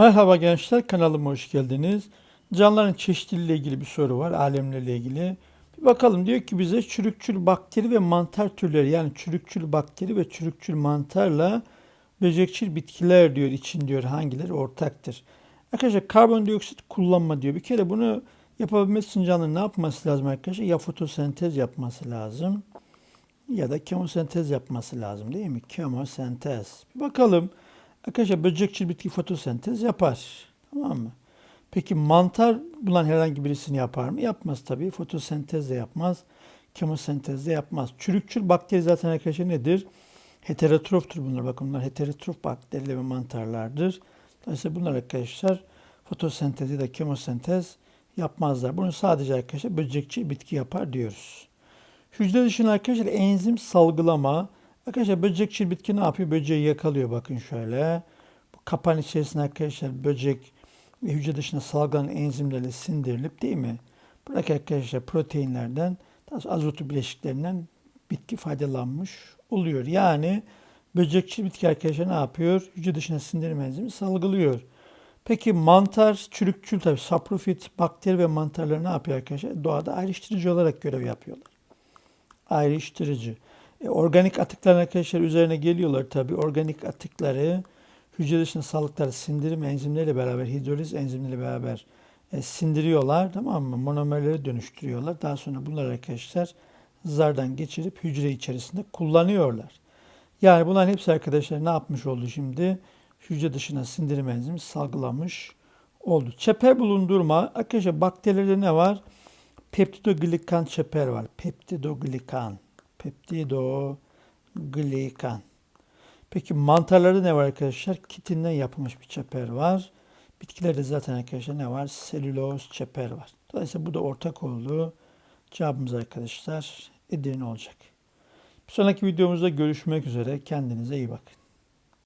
Merhaba gençler, kanalıma hoş geldiniz. Canlıların çeşitliliği ile ilgili bir soru var, alemlerle ilgili. Bir bakalım diyor ki bize çürükçül bakteri ve mantar türleri yani çürükçül bakteri ve çürükçül mantarla böcekçil bitkiler diyor için diyor hangileri ortaktır. Arkadaşlar karbondioksit kullanma diyor. Bir kere bunu yapabilmesi için canlının ne yapması lazım arkadaşlar? Ya fotosentez yapması lazım ya da kemosentez yapması lazım değil mi? Kemosentez. Bir bakalım. Arkadaşlar böcekçil bitki fotosentez yapar. Tamam mı? Peki mantar bulan herhangi birisini yapar mı? Yapmaz tabii. Fotosentez de yapmaz. Kemosentez de yapmaz. Çürükçül bakteri zaten arkadaşlar nedir? Heterotroftur bunlar. Bakın bunlar heterotrof bakteriler ve mantarlardır. Dolayısıyla bunlar arkadaşlar fotosentez ya da kemosentez yapmazlar. Bunu sadece arkadaşlar böcekçil bitki yapar diyoruz. Hücre dışında arkadaşlar enzim salgılama. Arkadaşlar böcekçil bitki ne yapıyor? Böceği yakalıyor bakın şöyle. Bu kapan içerisinde arkadaşlar böcek hücre dışında salgılanan enzimlerle sindirilip değil mi? Buradaki arkadaşlar proteinlerden, daha azotlu bileşiklerinden bitki faydalanmış oluyor. Yani böcekçil bitki arkadaşlar ne yapıyor? Hücre dışına sindirim enzimi salgılıyor. Peki mantar, çürükçül tabii saprofit, bakteri ve mantarlar ne yapıyor arkadaşlar? Doğada ayrıştırıcı olarak görev yapıyorlar ayrıştırıcı. E, organik atıklar arkadaşlar üzerine geliyorlar tabi. Organik atıkları hücre dışında sağlıkları sindirim enzimleriyle beraber, hidroliz enzimleriyle beraber e, sindiriyorlar. Tamam mı? Monomerlere dönüştürüyorlar. Daha sonra bunlar arkadaşlar zardan geçirip hücre içerisinde kullanıyorlar. Yani bunların hepsi arkadaşlar ne yapmış oldu şimdi? Hücre dışına sindirim enzimi salgılamış oldu. Çeper bulundurma. Arkadaşlar bakterilerde ne var? Peptidoglikan çeper var. Peptidoglikan. Peptidoglikan. Peki mantarlarda ne var arkadaşlar? Kitinden yapılmış bir çeper var. Bitkilerde zaten arkadaşlar ne var? Selüloz çeper var. Dolayısıyla bu da ortak olduğu cevabımız arkadaşlar Edirne olacak. Bir sonraki videomuzda görüşmek üzere. Kendinize iyi bakın.